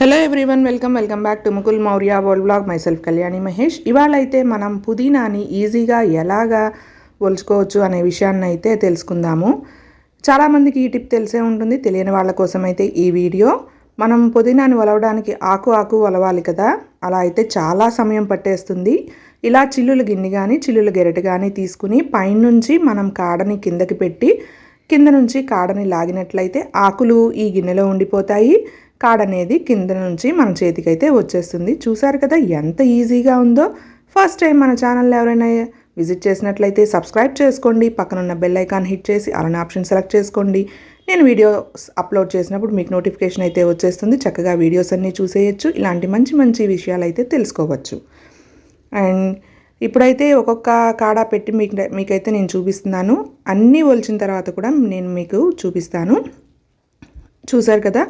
Hello everyone welcome welcome back to Mukul Maurya world vlog myself Kalyani Mahesh ఇవాళ అయితే మనం పుదీనాని ఈజీగా ఎలాగా ఒలుచుకోవచ్చు అనే విషయాన్ని అయితే తెలుసుకుందాము. చాలామందికి ఈ టిప్ తెలిసే ఉంటుంది. తెలియని వాళ్ళ కోసం అయితే ఈ వీడియో. మనం పుదీనాని ఒలవడానికి ఆకు ఆకు ఒలవాలి కదా. అలా అయితే చాలా సమయం పట్టేస్తుంది. ఇలా చిల్లుల గిన్నె కానీ చిల్లుల గెరటి కానీ తీసుకుని పైనుంచి మనం కాడని కిందకి పెట్టి కింద నుంచి కాడని లాగినట్లయితే ఆకులు ఈ గిన్నెలో ఉండిపోతాయి. కాడ అనేది కింద నుంచి మన చేతికైతే వచ్చేస్తుంది. చూసారు కదా ఎంత ఈజీగా ఉందో. ఫస్ట్ టైం మన ఛానల్ ఎవరైనా విజిట్ చేసినట్లయితే సబ్స్క్రైబ్ చేసుకోండి. పక్కనున్న బెల్ ఐకాన్ హిట్ చేసి అలానే ఆప్షన్ సెలెక్ట్ చేసుకోండి. నేను వీడియోస్ అప్లోడ్ చేసినప్పుడు మీకు నోటిఫికేషన్ అయితే వచ్చేస్తుంది. చక్కగా వీడియోస్ అన్నీ చూసేయచ్చు. ఇలాంటి మంచి మంచి విషయాలు అయితే తెలుసుకోవచ్చు. అండ్ ఇప్పుడైతే ఒక్కొక్క కాడ పెట్టి మీకు మీకైతే నేను చూపిస్తున్నాను. అన్నీ ఒలిచిన తర్వాత కూడా నేను మీకు చూపిస్తాను. చూసారు కదా?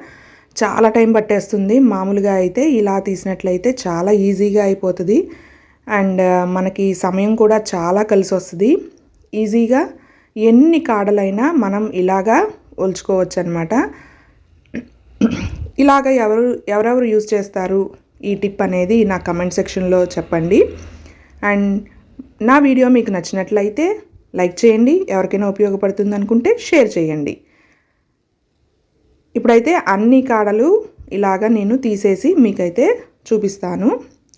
చాలా టైం పట్టేస్తుంది. మామూలుగా అయితే ఇలా తీసినట్లయితే చాలా ఈజీగా అయిపోతుంది. అండ్ మనకి సమయం కూడా చాలా కలిసి వస్తుంది ఈజీగా ఎన్ని కాడలైనా మనం ఇలాగా ఒలుచుకోవచ్చు అనమాట ఇలాగ ఎవరు ఎవరెవరు యూజ్ చేస్తారు? ఈ టిప్ అనేది నా కమెంట్ సెక్షన్లో చెప్పండి. అండ్ నా వీడియో మీకు నచ్చినట్లయితే లైక్ చేయండి ఎవరికైనా ఉపయోగపడుతుంది అనుకుంటే షేర్ చేయండి. ఇప్పుడైతే అన్ని కాడలు ఇలాగా నేను తీసేసి మీకైతే చూపిస్తాను.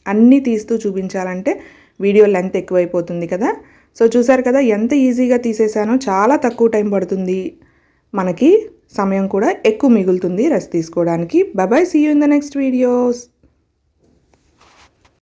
అన్నీ తీస్తూ చూపించాలంటే వీడియో లెంత్ ఎక్కువైపోతుంది కదా. సో చూసారు కదా ఎంత ఈజీగా తీసేసానో చాలా తక్కువ టైం పడుతుంది. మనకి సమయం కూడా ఎక్కువ మిగులుతుంది రెస్ట్ తీసుకోవడానికి. Bye bye see you in the next videos